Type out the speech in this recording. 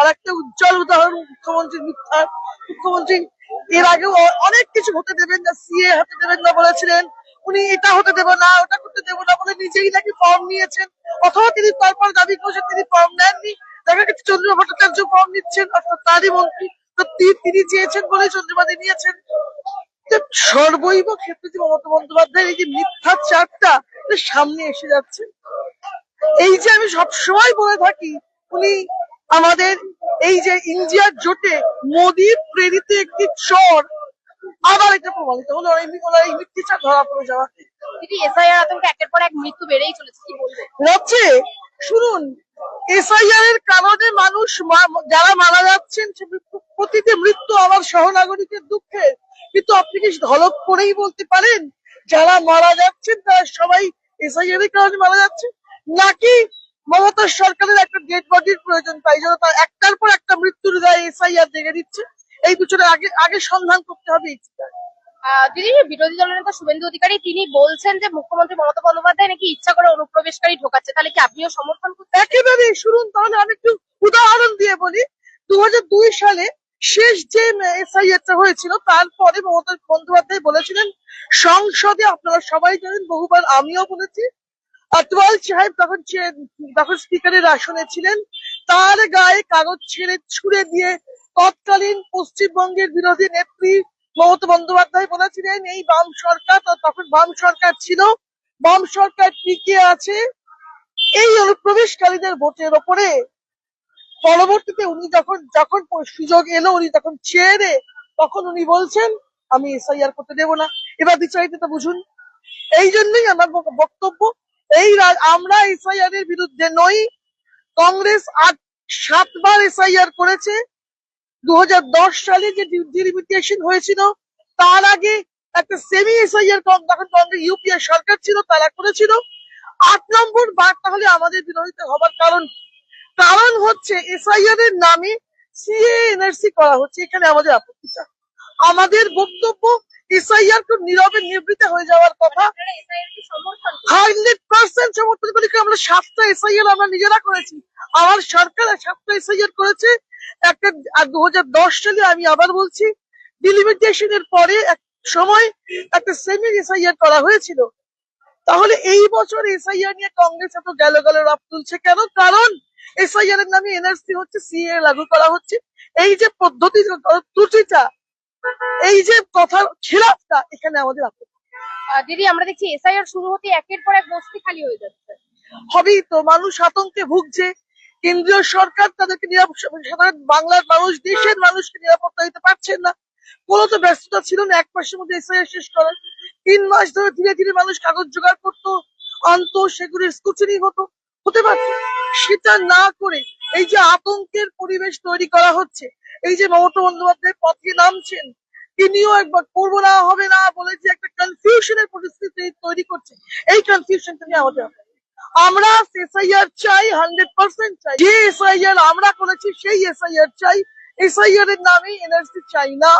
আর একটা উজ্জ্বল উদাহরণ মুখ্যমন্ত্রী মিথ্যা। মুখ্যমন্ত্রী এর আগেও অনেক কিছু হতে দেবেন না, সিএ হতে দেবেন না বলেছিলেন। উনি এটা হতে দেব না, ওটা করতে দেব না বলে নিজেই নাকি ফর্ম নিয়েছেন। অথবা তিনি তারপর দাবি করেছেন, তিনি ফর্ম নেননি। দেখা গেছে চন্দ্রিমা ভট্টাচার্য ফর্ম নিচ্ছেন, অর্থাৎ তারই মন্ত্রী। তো তিনি চেয়েছেন বলে চন্দ্রিমাদি নিয়েছেন সর্বৈব ক্ষেত্রে যে মমতা বন্দ্যোপাধ্যায়ের এই যে মিথ্যা চারটা সামনে এসে যাচ্ছে। এই যে আমি সবসময় বলে থাকি, উনি আমাদের এই যে ইন্ডিয়ার জোটে মোদি প্রেরিত একটি চর আবার এটা প্রমাণিত হলো। ওনার এই মিথ্যা ধরা পড়ে যাওয়া। দিদি এসআইআর আতঙ্কে একের পর এক মৃত্যু বেড়েই চলেছে কি বলবেন রাজ্যে শুনুন এসআইআর এর কারণে মানুষ যারা মারা যাচ্ছেন প্রতিটি মৃত্যু আমার সহনাগরিকের দুঃখে। কিন্তু আপনি কি ধলক করেই বলতে পারেন যারা মারা যাচ্ছেন তারা সবাই এসআইআর এর কারণে মারা যাচ্ছে? নাকি মমতা সরকারের একটা ডেড বডির প্রয়োজন তাই জন্য তার একটার পর একটা মৃত্যুর দায় এসআইআর দেখে দিচ্ছে। এই দুজনের আগে আগে সন্ধান করতে হবে। আহ, দিদি বিরোধী দলনেতা শুভেন্দু অধিকারী তিনি বলছেন যে মুখ্যমন্ত্রী মমতা বন্দ্যোপাধ্যায় নাকি ইচ্ছা করে অনুপ্রবেশকারী ঢোকাচ্ছে। তাহলে কি আপনিও সমর্থন করতে একেবারে শুনুন তাহলে আমি একটু উদাহরণ দিয়ে বলি। দু হাজার দুই সালে শেষ যে এসআইআরটা হয়েছিল তারপরে মমতা বন্দ্যোপাধ্যায় বলেছিলেন সংসদে আপনারা সবাই জানেন বহুবার আমিও বলেছি আতওয়াল সাহেব তখন তখন স্পিকারের আসনে ছিলেন, তার গায়ে কাগজ ছেড়ে ছুড়ে দিয়ে তৎকালীন পশ্চিমবঙ্গের বিরোধী নেত্রী মমতা বন্দ্যোপাধ্যায় বলেছিলেন, এই বাম সরকার তখন বাম সরকার ছিল, বাম সরকার টিকে আছে, এই অনুপ্রবেশকারীদের ভোটের ওপরে। পরবর্তীতে উনি যখন যখন সুযোগ এলো, উনি তখন ছেড়ে, তখন উনি বলছেন, আমি এসআইআর করতে দেবো না। এবার বিচারিতা বুঝুন। এই জন্যই আমার বক- বক্তব্য এই আমরা এসআইআর এর বিরুদ্ধে নই। কংগ্রেস আট, সাতবার এসআইআর করেছে। দুই হাজার দশ সালে যে ডিলিমিটেশন হয়েছিল, তার আগে একটা সেমি এসআইআর তখন কংগ্রেস ইউপিএ সরকার ছিল, তারা করেছিল। আট নম্বর বার তাহলে আমাদের বিরোধিতা হবার কারণ কারণ হচ্ছে এসআইআর এর নামে সিএ এনআরসি করা হচ্ছে। এখানে আমাদের আপত্তি আপত্তিটা আমাদের বক্তব্য এসআইআর খুব নীরবে নিবৃত্ত হয়ে যাওয়ার কথা? হান্ড্রেড পার্সেন্ট সমর্থন করি আমরা সাতটা এসআইআর আমরা নিজেরা করেছি? আমার সরকার সাতটা এসআইআর করেছে। একটা দু হাজার দশ সালে আমি আবার বলছি ডিলিমিটেশন এর পরে এক সময় একটা সেমি এসআইআর করা হয়েছিল। তাহলে এই বছর এসআইআর নিয়ে কংগ্রেস এত গেল গেল রাপ তুলছে কেন? কারণ এসআইআর এর নামে এনআরসি হচ্ছে, সিএ লাগু করা হচ্ছে। এই যে পদ্ধতি ত্রুটিটা এই যে কথার খিলাফটা এখানে আমাদের দিদি আমরা দেখছি এসআইআর শুরু হতে একের পর এক বস্তি খালি হয়ে যাচ্ছে। হবেই তো মানুষ আতঙ্কে ভুগছে। কেন্দ্রীয় সরকার তাদেরকে নিরাপদ সাধারণ বাংলার মানুষ দেশের মানুষকে নিরাপত্তা দিতে পারছেন না। কোনো তো ব্যস্ততা ছিল না এক মাসের মধ্যে এসআইআর শেষ করার। তিন মাস ধরে ধীরে ধীরে মানুষ কাগজ জোগাড় করতো আনতো সেগুলির স্কুচুনি হতো হতে পারছে সেটা না করে এই যে আতঙ্কের পরিবেশ তৈরি করা হচ্ছে এই যে মমতা বন্দ্যোপাধ্যায় পথে নামছেন, তিনিও একবার করব না, হবে না বলে যে একটা কনফিউশনের পরিস্থিতি তৈরি করছে। এই কনফিউশনটা নিয়ে আমাদের। আমরা এসআইআর চাই হান্ড্রেড পার্সেন্ট চাই। যে এসআইআর আমরা করেছি, সেই এসআইআর চাই। এসআইআর এর নামে এনআরসি চাই না।